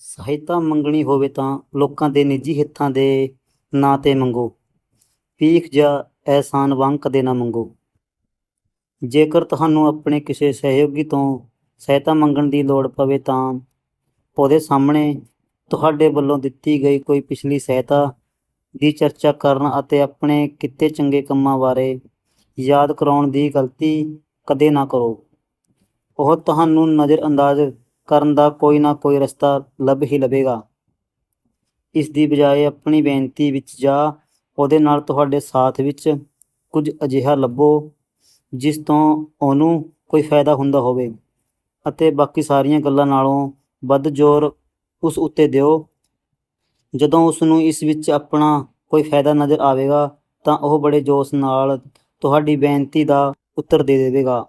ਸਹਾਇਤਾ ਮੰਗਣੀ ਹੋਵੇ ਤਾਂ ਲੋਕਾਂ ਦੇ ਨਿੱਜੀ ਹਿੱਤਾਂ ਦੇ ਨਾਂ 'ਤੇ ਮੰਗੋ। ਭੀਖ ਜਾਂ ਅਹਿਸਾਨ ਵਾਂਗ ਕਦੇ ਨਾ ਮੰਗੋ। ਜੇਕਰ ਤੁਹਾਨੂੰ ਆਪਣੇ ਕਿਸੇ ਸਹਿਯੋਗੀ ਤੋਂ ਸਹਾਇਤਾ ਮੰਗਣ ਦੀ ਲੋੜ ਪਵੇ ਤਾਂ ਉਹਦੇ ਸਾਹਮਣੇ ਤੁਹਾਡੇ ਵੱਲੋਂ ਦਿੱਤੀ ਗਈ ਕੋਈ ਪਿਛਲੀ ਸਹਾਇਤਾ ਦੀ ਚਰਚਾ ਕਰਨ ਅਤੇ ਆਪਣੇ ਕੀਤੇ ਚੰਗੇ ਕੰਮਾਂ ਬਾਰੇ ਯਾਦ ਕਰਾਉਣ ਦੀ ਗਲਤੀ ਕਦੇ ਨਾ ਕਰੋ। ਉਹ ਤੁਹਾਨੂੰ ਨਜ਼ਰਅੰਦਾਜ਼ ਕਰਨ ਦਾ ਕੋਈ ਨਾ ਕੋਈ ਰਸਤਾ ਲੱਭ ਹੀ ਲਵੇਗਾ ਇਸ ਦੀ ਬਜਾਏ ਆਪਣੀ ਬੇਨਤੀ ਵਿੱਚ ਜਾਂ, ਉਹਦੇ ਨਾਲ ਤੁਹਾਡੇ ਸਾਥ ਵਿੱਚ ਕੁਝ ਅਜਿਹਾ ਲੱਭੋ, ਜਿਸ ਤੋਂ ਉਹਨੂੰ ਕੋਈ ਫਾਇਦਾ ਹੁੰਦਾ ਹੋਵੇ। ਅਤੇ ਬਾਕੀ ਸਾਰੀਆਂ ਗੱਲਾਂ ਨਾਲੋਂ ਵੱਧ ਜ਼ੋਰ ਉਸ ਉੱਤੇ ਦਿਓ। ਜਦੋਂ ਉਸ ਨੂੰ ਇਸ ਵਿੱਚ ਆਪਣਾ ਕੋਈ ਫਾਇਦਾ ਨਜ਼ਰ ਆਵੇਗਾ, ਤਾਂ ਉਹ ਬੜੇ ਜੋਸ਼ ਨਾਲ ਤੁਹਾਡੀ ਬੇਨਤੀ ਦਾ ਉੱਤਰ ਦੇ ਦੇਵੇਗਾ।